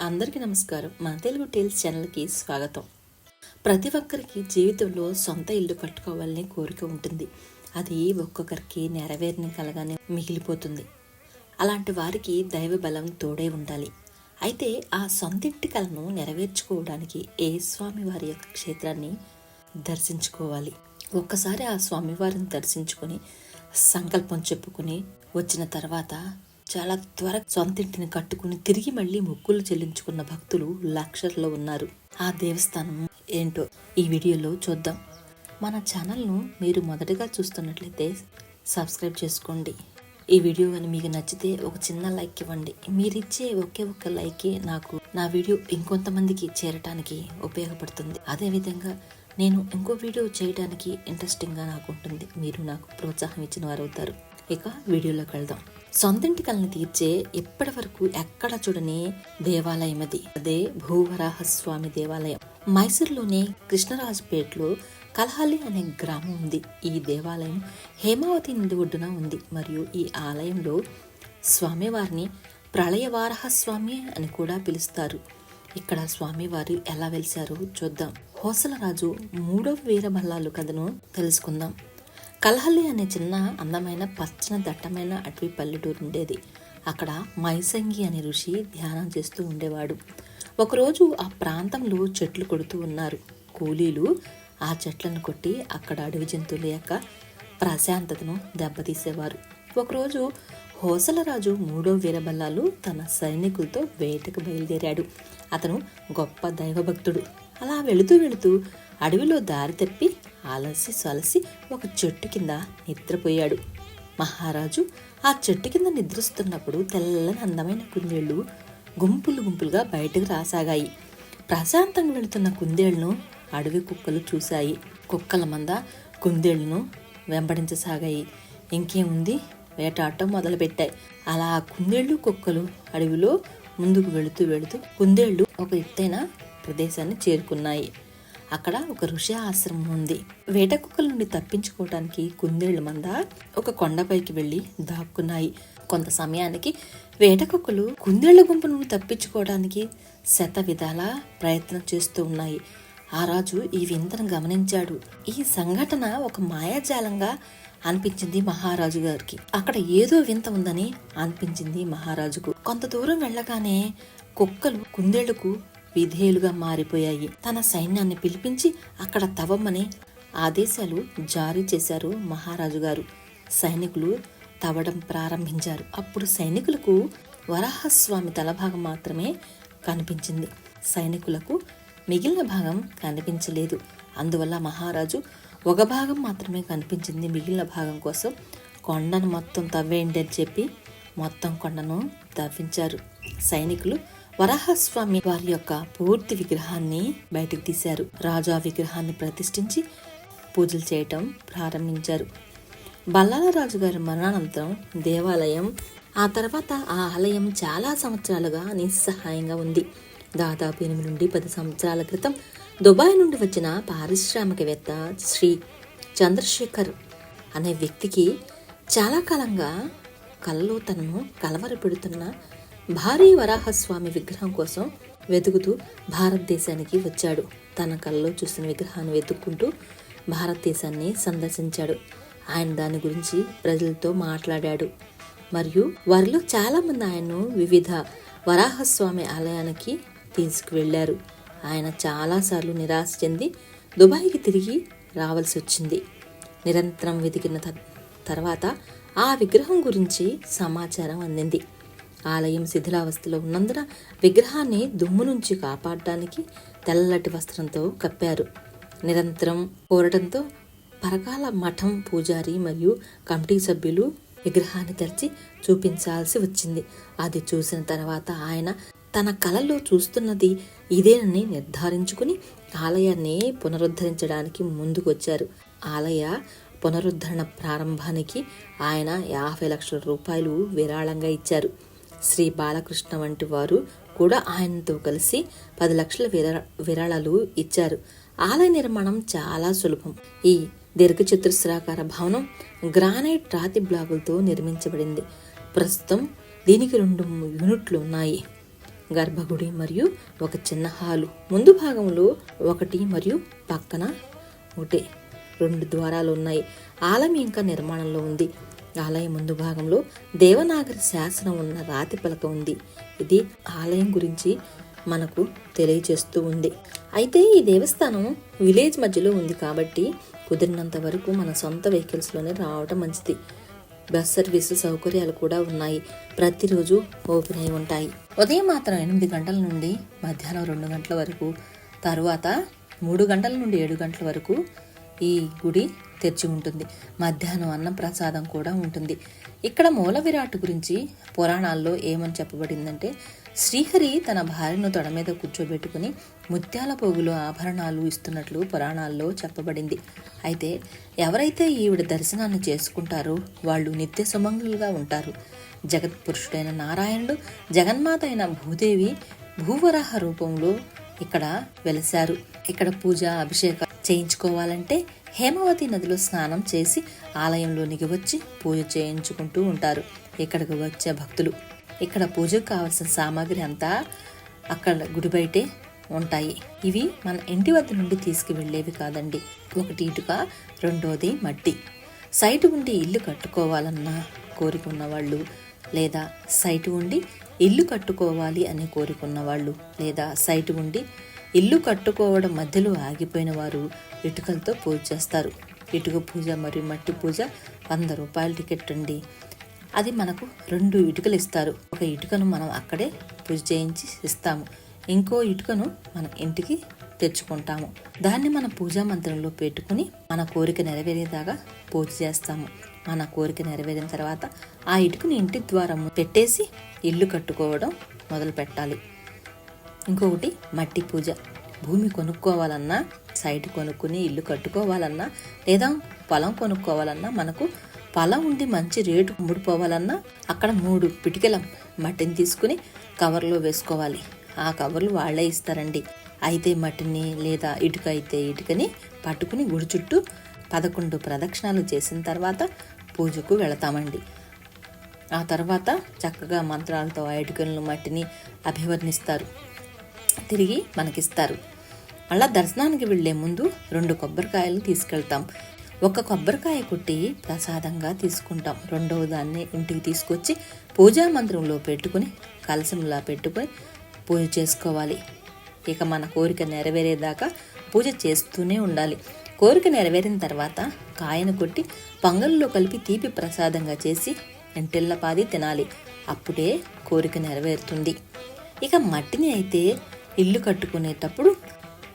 అందరికీ నమస్కారం. మన తెలుగు టేల్స్ ఛానల్కి స్వాగతం. ప్రతి ఒక్కరికి జీవితంలో సొంత ఇల్లు కట్టుకోవాలనే కోరిక ఉంటుంది. అది ఒక్కొక్కరికి నెరవేరిన కలగానే మిగిలిపోతుంది. అలాంటి వారికి దైవ బలం తోడే ఉండాలి. అయితే ఆ సొంతింటి కలను నెరవేర్చుకోవడానికి ఏ స్వామి వారి యొక్క క్షేత్రాన్ని దర్శించుకోవాలి? ఒక్కసారి ఆ స్వామివారిని దర్శించుకొని సంకల్పం చెప్పుకొని వచ్చిన తర్వాత చాలా త్వర సొంతింటిని కట్టుకుని తిరిగి మళ్ళీ మొక్కులు చెల్లించుకున్న భక్తులు లక్షల్లో ఉన్నారు. ఆ దేవస్థానం ఏంటో ఈ వీడియోలో చూద్దాం. మన ఛానల్ను మీరు మొదటగా చూస్తున్నట్లయితే సబ్స్క్రైబ్ చేసుకోండి. ఈ వీడియో కానీ మీకు నచ్చితే ఒక చిన్న లైక్ ఇవ్వండి. మీరిచ్చే ఒకే ఒక్క లైకే నాకు నా వీడియో ఇంకొంతమందికి చేరటానికి ఉపయోగపడుతుంది. అదేవిధంగా నేను ఇంకో వీడియో చేయడానికి ఇంట్రెస్టింగ్గా నాకు ఉంటుంది. మీరు నాకు ప్రోత్సాహం ఇచ్చిన వారు అవుతారు ఇక వీడియోలోకి వెళ్దాం. సొంతింటి కలను తీర్చే ఇప్పటి వరకు ఎక్కడ చూడని దేవాలయం అది అదే భూవరాహస్వామి దేవాలయం. మైసూర్లోని కృష్ణరాజపేటలో కలహలి అనే గ్రామం ఉంది. ఈ దేవాలయం హేమావతి నది ఒడ్డున ఉంది. మరియు ఈ ఆలయంలో స్వామివారిని ప్రళయవారహ స్వామి అని కూడా పిలుస్తారు. ఇక్కడ స్వామివారు ఎలా వెలిశారో చూద్దాం. హోసలరాజు మూడవ వీరమల్లాలు కథను తెలుసుకుందాం. కలహల్లి అనే చిన్న అందమైన పచ్చని దట్టమైన అటవీ పల్లెటూరు ఉండేది. అక్కడ మైసంగి అనే ఋషి ధ్యానం చేస్తూ ఉండేవాడు. ఒకరోజు ఆ ప్రాంతంలో చెట్లు కొడుతూ ఉన్నారు. కూలీలు ఆ చెట్లను కొట్టి అక్కడ అడవి జంతువుల యొక్క ప్రశాంతతను దెబ్బతీసేవారు. ఒకరోజు హోసలరాజు మూడో వీరబల్లాలు తన సైనికులతో వేటకు బయలుదేరాడు. అతను గొప్ప దైవభక్తుడు. అలా వెళుతూ వెళుతూ అడవిలో దారి తప్పి అలసి సొలసి ఒక చెట్టు కింద నిద్రపోయాడు. మహారాజు ఆ చెట్టు కింద నిద్రిస్తున్నప్పుడు తెల్లని అందమైన కుందేళ్ళు గుంపులు గుంపులుగా బయటకు రాసాగాయి. ప్రశాంతంగా వెళుతున్న కుందేళ్ళను అడవి కుక్కలు చూశాయి. కుక్కల మంద కుందేళ్ళను వెంబడించసాగాయి. ఇంకేముంది వేటాడటం మొదలుపెట్టాయి. అలా కుందేళ్ళు కుక్కలు అడవిలో ముందుకు వెళుతూ వెళుతూ కుందేళ్ళు ఒక ఎత్తైన ప్రదేశాన్ని చేరుకున్నాయి. అక్కడ ఒక ఋషి ఆశ్రమం ఉంది. వేట కుక్కల నుండి తప్పించుకోవడానికి కుందేళ్ళ మంద ఒక కొండపైకి వెళ్ళి దాక్కున్నాయి. కొంత సమయానికి వేట కుక్కలు కుందేళ్ళ గుంపు నుండి తప్పించుకోవడానికి శత విధాలా ప్రయత్నం చేస్తూ ఉన్నాయి. ఆ రాజు ఈ వింతను గమనించాడు. ఈ సంఘటన ఒక మాయాజాలంగా అనిపించింది మహారాజు గారికి. అక్కడ ఏదో వింత ఉందని అనిపించింది మహారాజుకు. కొంత దూరం వెళ్ళగానే కుక్కలు కుందేళ్ళకు విధేయులుగా మారిపోయాయి. తన సైన్యాన్ని పిలిపించి అక్కడ తవ్వమని ఆదేశాలు జారీ చేశారు మహారాజు గారు సైనికులు తవ్వడం ప్రారంభించారు. అప్పుడు సైనికులకు వరాహస్వామి తలభాగం మాత్రమే కనిపించింది. సైనికులకు మిగిలిన భాగం కనిపించలేదు. అందువల్ల మహారాజు ఒక భాగం మాత్రమే కనిపించింది. మిగిలిన భాగం కోసం కొండను మొత్తం తవ్వేయండి అని చెప్పి మొత్తం కొండను తవ్వించారు. సైనికులు వరాహస్వామి వారి యొక్క పూర్తి విగ్రహాన్ని బయటకు తీశారు. రాజు ఆ విగ్రహాన్ని ప్రతిష్ఠించి పూజలు చేయటం ప్రారంభించారు. బల్లాల రాజు గారి మరణానంతరం దేవాలయం ఆ తర్వాత ఆ ఆలయం చాలా సంవత్సరాలుగా నిస్సహాయంగా ఉంది. దాదాపు ఎనిమిది నుండి పది సంవత్సరాల క్రితం దుబాయ్ నుండి వచ్చిన పారిశ్రామికవేత్త శ్రీ చంద్రశేఖర్ అనే వ్యక్తికి చాలా కాలంగా కలలో తనను కలవరపెడుతున్న భారీ వరాహస్వామి విగ్రహం కోసం వెతుకుతూ భారతదేశానికి వచ్చాడు. తన కళ్ళలో చూసిన విగ్రహాన్ని వెతుక్కుంటూ భారతదేశాన్ని సందర్శించాడు. ఆయన దాని గురించి ప్రజలతో మాట్లాడాడు. మరియు వారిలో చాలామంది ఆయన్ను వివిధ వరాహస్వామి ఆలయానికి తీసుకువెళ్ళారు ఆయన చాలాసార్లు నిరాశ చెంది దుబాయ్కి తిరిగి రావాల్సి వచ్చింది. నిరంతరం వెతికిన త- తర్వాత ఆ విగ్రహం గురించి సమాచారం అందింది. ఆలయం శిథిలావస్థలో ఉన్నందున విగ్రహాన్ని దుమ్ము నుంచి కాపాడడానికి తెల్లటి వస్త్రంతో కప్పారు. నిరంతరం కోరడంతో పరకాల మఠం పూజారి మరియు కమిటీ సభ్యులు విగ్రహాన్ని తెరిచి చూపించాల్సి వచ్చింది. అది చూసిన తర్వాత ఆయన తన కలలో చూస్తున్నది ఇదేనని నిర్ధారించుకుని ఆలయాన్ని పునరుద్ధరించడానికి ముందుకొచ్చారు. ఆలయ పునరుద్ధరణ ప్రారంభానికి ఆయన యాభై లక్షల రూపాయలు విరాళంగా ఇచ్చారు. శ్రీ బాలకృష్ణ వంటి వారు కూడా ఆయనతో కలిసి పది లక్షల విరా విరాళాలు ఇచ్చారు. ఆలయ నిర్మాణం చాలా సులభం. ఈ దీర్ఘచతురస్రాకార భవనం గ్రానైట్ రాతి బ్లాకులతో నిర్మించబడింది. ప్రస్తుతం దీనికి రెండు యూనిట్లు ఉన్నాయి. గర్భగుడి మరియు ఒక చిన్న హాలు. ముందు భాగంలో ఒకటి మరియు పక్కన ఒకటి. రెండు ద్వారాలు ఉన్నాయి. ఆలయం ఇంకా నిర్మాణంలో ఉంది. ఆలయం ముందు భాగంలో దేవనాగరి శాసనం ఉన్న రాతి పలక ఉంది. ఇది ఆలయం గురించి మనకు తెలియజేస్తూ ఉంది. అయితే ఈ దేవస్థానం విలేజ్ మధ్యలో ఉంది కాబట్టి కుదిరినంత వరకు మన సొంత వెహికల్స్లోనే రావడం మంచిది. బస్ సర్వీసు సౌకర్యాలు కూడా ఉన్నాయి. ప్రతిరోజు ఓపెన్ అయి ఉంటాయి. ఉదయం మాత్రం ఎనిమిది గంటల నుండి మధ్యాహ్నం రెండు గంటల వరకు తరువాత మూడు గంటల నుండి ఏడు గంటల వరకు ఈ గుడి తెరిచి ఉంటుంది. మధ్యాహ్నం అన్నం ప్రసాదం కూడా ఉంటుంది. ఇక్కడ మూల విరాట్ గురించి పురాణాల్లో ఏమని చెప్పబడిందంటే శ్రీహరి తన భార్యను తొడ మీద కూర్చోబెట్టుకుని ముత్యాల పోగులో ఆభరణాలు ఇస్తున్నట్లు పురాణాల్లో చెప్పబడింది. అయితే ఎవరైతే ఈవిడ దర్శనాన్ని చేసుకుంటారో వాళ్ళు నిత్య సుమంగులుగా ఉంటారు. జగత్పురుషుడైన నారాయణుడు జగన్మాత అయిన భూదేవి భూవరాహ రూపంలో ఇక్కడ వెలశారు. ఇక్కడ పూజ అభిషేకం చేయించుకోవాలంటే హేమవతి నదిలో స్నానం చేసి ఆలయంలోనికి వచ్చి పూజ చేయించుకుంటూ ఉంటారు. ఇక్కడికి వచ్చే భక్తులు? ఇక్కడ పూజకు కావలసిన సామాగ్రి అంతా అక్కడ గుడి బయటే ఉంటాయి. ఇవి మన ఇంటి వద్ద నుండి తీసుకువెళ్ళేవి కాదండి. ఒకటి ఇటుక రెండోది మట్టి. సైటు ఉండి ఇల్లు కట్టుకోవాలన్న కోరిక ఉన్నవాళ్ళు లేదా సైటు ఉండి ఇల్లు కట్టుకోవాలి అని కోరిక ఉన్నవాళ్ళు లేదా సైటు ఉండి ఇల్లు కట్టుకోవడం మధ్యలో ఆగిపోయిన వారు ఇటుకలతో పూజ చేస్తారు. ఇటుక పూజ మరియు మట్టి పూజ వంద రూపాయల టికెట్ అండి. అది మనకు రెండు ఇటుకలు ఇస్తారు. ఒక ఇటుకను మనం అక్కడే పూజ చేయించి ఇస్తాము. ఇంకో ఇటుకను మన ఇంటికి తెచ్చుకుంటాము. దాన్ని మన పూజా మంత్రంలో పెట్టుకుని మన కోరిక నెరవేరేదాకా పూజ చేస్తాము. మన కోరిక నెరవేరిన తర్వాత ఆ ఇటుకని ఇంటి ద్వారా పెట్టేసి ఇల్లు కట్టుకోవడం మొదలు పెట్టాలి ఇంకొకటి మట్టి పూజ. భూమి కొనుక్కోవాలన్నా సైట్ కొనుక్కుని ఇల్లు కట్టుకోవాలన్నా లేదా పొలం కొనుక్కోవాలన్నా మనకు పొలం ఉండి మంచి రేటు ముడిపోవాలన్నా అక్కడ మూడు పిటికల మట్టిని తీసుకుని కవర్లో వేసుకోవాలి. ఆ కవర్లు వాళ్ళే ఇస్తారండి. అయితే మట్టిని లేదా ఇటుక అయితే ఇటుకని పట్టుకుని గుడి చుట్టూ పదకొండు ప్రదక్షిణాలు చేసిన తర్వాత పూజకు వెళతామండి. ఆ తర్వాత చక్కగా మంత్రాలతో ఆ ఇటుకలను మట్టిని అభివర్ణిస్తారు. తిరిగి మనకిస్తారు. మళ్ళా దర్శనానికి వెళ్ళే ముందు రెండు కొబ్బరికాయలు తీసుకెళ్తాం. ఒక కొబ్బరికాయ కొట్టి ప్రసాదంగా తీసుకుంటాం. రెండవ దాన్ని ఇంటికి తీసుకొచ్చి పూజా మంత్రంలో పెట్టుకుని కలశంలా పెట్టుకొని పూజ చేసుకోవాలి. ఇక మన కోరిక నెరవేరేదాకా పూజ చేస్తూనే ఉండాలి. కోరిక నెరవేరిన తర్వాత కాయను కొట్టి పొంగల్లో కలిపి తీపి ప్రసాదంగా చేసి ఇంటిల్లపాది తినాలి. అప్పుడే కోరిక నెరవేరుతుంది. ఇక మట్టిని అయితే ఇల్లు కట్టుకునేటప్పుడు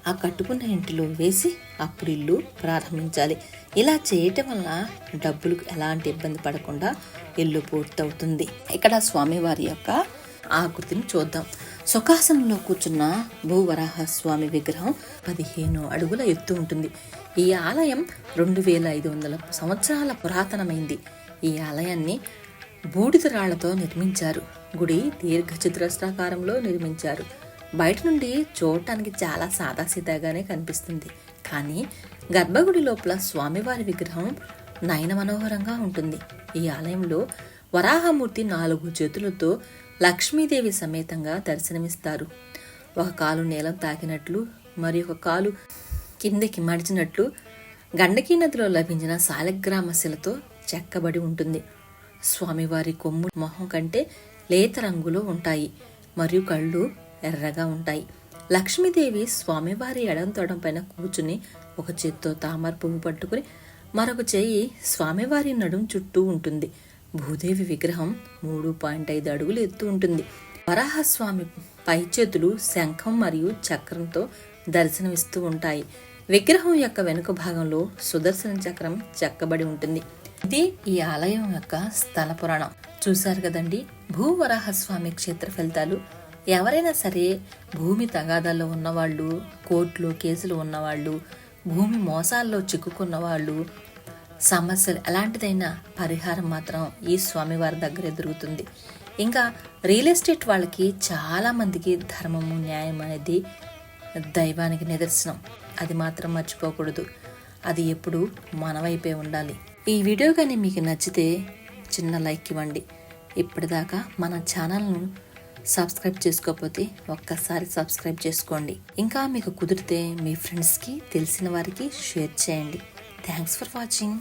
ఆ కట్టుకున్న ఇంటిలో వేసి అప్పుడు ఇల్లు ప్రారంభించాలి. ఇలా చేయటం వల్ల డబ్బులకు ఎలాంటి ఇబ్బంది పడకుండా ఇల్లు పూర్తవుతుంది. ఇక్కడ స్వామివారి యొక్క ఆకృతిని చూద్దాం. సుఖాసనంలో కూర్చున్న భూవరాహ స్వామి విగ్రహం పదిహేను అడుగుల ఎత్తు ఉంటుంది. ఈ ఆలయం రెండు వేల ఐదు వందల సంవత్సరాల పురాతనమైంది. ఈ ఆలయాన్ని బూడిద రాళ్ళతో నిర్మించారు. గుడి దీర్ఘచతురస్రాకారంలో నిర్మించారు. బయట నుండి చూడటానికి చాలా సాదాసీదాగానే కనిపిస్తుంది. కానీ గర్భగుడి లోపల స్వామివారి విగ్రహం నయన మనోహరంగా ఉంటుంది. ఈ ఆలయంలో వరాహమూర్తి నాలుగు చేతులతో లక్ష్మీదేవి సమేతంగా దర్శనమిస్తారు. ఒక కాలు నేలం తాకినట్లు మరి ఒక కాలు కిందకి మడిచినట్లు గండకీ నదిలో లభించిన శాలగ్రామ శిలతో చెక్కబడి ఉంటుంది. స్వామివారి కొమ్ము మొహం కంటే లేత రంగులో ఉంటాయి. మరియు కళ్ళు ఎర్రగా ఉంటాయి. లక్ష్మీదేవి స్వామివారి ఎడంతోడం పైన కూర్చుని ఒక చేత్తో తామర పువ్వు పట్టుకుని మరొక చేయి స్వామివారి నడుం చుట్టూ ఉంటుంది. భూదేవి విగ్రహం మూడు పాయింట్ ఐదు అడుగులు ఎత్తు ఉంటుంది. వరాహస్వామి పై చేతులు శంఖం మరియు చక్రంతో దర్శనమిస్తూ ఉంటాయి. విగ్రహం యొక్క వెనుక భాగంలో సుదర్శన చక్రం చెక్కబడి ఉంటుంది. ఇది ఈ ఆలయం యొక్క స్థల పురాణం. చూశారు కదండి? భూవరాహస్వామి క్షేత్ర ఫలితాలు ఎవరైనా సరే భూమి తగాదాల్లో ఉన్నవాళ్ళు కోర్టులో కేసులు ఉన్నవాళ్ళు భూమి మోసాల్లో చిక్కుకున్న వాళ్ళు సమస్యలు ఎలాంటిదైనా పరిహారం మాత్రం ఈ స్వామివారి దగ్గరే దొరుకుతుంది. ఇంకా రియల్ ఎస్టేట్ వాళ్ళకి చాలామందికి ధర్మము న్యాయం అనేది దైవానికి నిదర్శనం. అది మాత్రం మర్చిపోకూడదు. అది ఎప్పుడు మన వైపే ఉండాలి. ఈ వీడియో కానీ మీకు నచ్చితే చిన్న లైక్ ఇవ్వండి. ఇప్పటిదాకా మన ఛానల్ను సబ్స్క్రైబ్ చేసుకోకపోతే ఒక్కసారి సబ్స్క్రైబ్ చేసుకోండి. ఇంకా మీకు కుదిరితే మీ ఫ్రెండ్స్కి తెలిసిన వారికి షేర్ చేయండి. Thanks for watching.